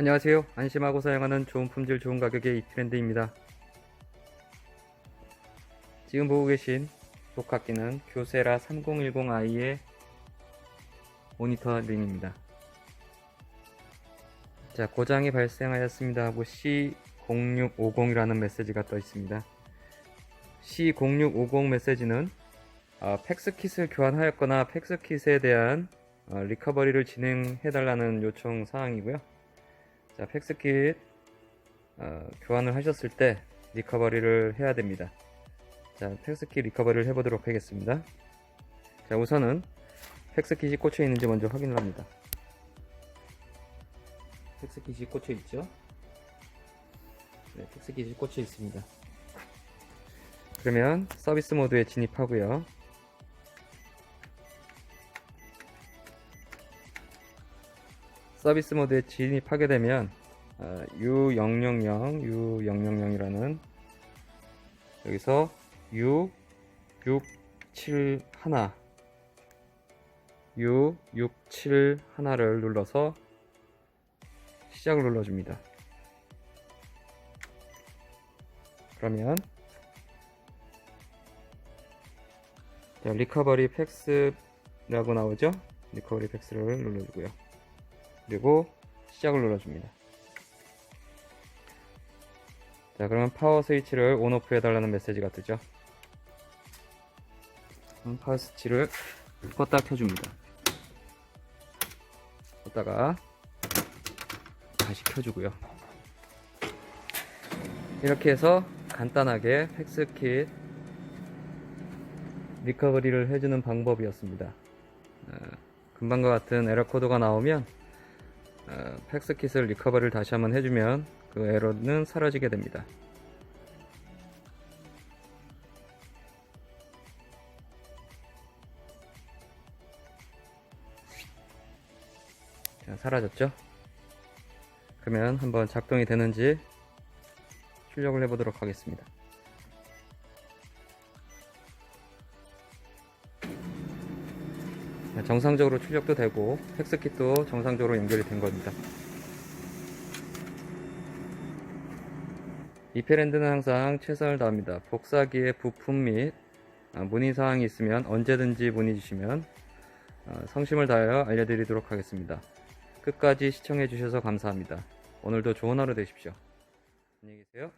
안녕하세요. 안심하고 사용하는 좋은 품질 좋은 가격의 이트렌드입니다. 지금 보고 계신 독학기는 교세라 3010i의 모니터 링입니다. 자, 고장이 발생하였습니다 하고 C0650이라는 메시지가 떠 있습니다. C0650 메시지는 어, 팩스킷을 교환하였거나 팩스킷에 대한 어, 리커버리를 진행해달라는 요청 사항이고요. 자, 팩스킷 어, 교환을 하셨을 때 리커버리를 해야 됩니다. 자, 팩스킷 리커버리를 해보도록 하겠습니다. 자, 우선은 팩스킷이 꽂혀 있는지 먼저 확인을 합니다. 팩스킷이 꽂혀 있죠? 네, 팩스킷이 꽂혀 있습니다. 그러면 서비스 모드에 진입하고요. 서비스 모드에 진입하게 되면 어, U000, U000이라는 여기서 U671 U671를 눌러서 시작을 눌러줍니다. 그러면 자, 리커버리 팩스라고 나오죠? 리커버리 팩스를 눌러주고요. 그리고 시작을 눌러줍니다. 자, 그러면 파워 스위치를 온오프 해달라는 메시지가 뜨죠. 파워 스위치를 껐다 켜줍니다. 껐다가 다시 켜주고요. 이렇게 해서 간단하게 팩스킷 리커버리를 해주는 방법이었습니다. 어, 금방과 같은 에러 코드가 나오면 어, 팩스킷을 리커버리를 다시 한번 해주면 그 에러는 사라지게 됩니다. 자, 사라졌죠? 그러면 한번 작동이 되는지 출력을 해보도록 하겠습니다. 정상적으로 출력도 되고 팩스킷도 정상적으로 연결이 된 겁니다. 이페랜드는 항상 최선을 다합니다. 복사기의 부품 및 아, 문의 사항이 있으면 언제든지 문의 주시면 어, 성심을 다하여 알려드리도록 하겠습니다. 끝까지 시청해 주셔서 감사합니다. 오늘도 좋은 하루 되십시오. 안녕히 계세요.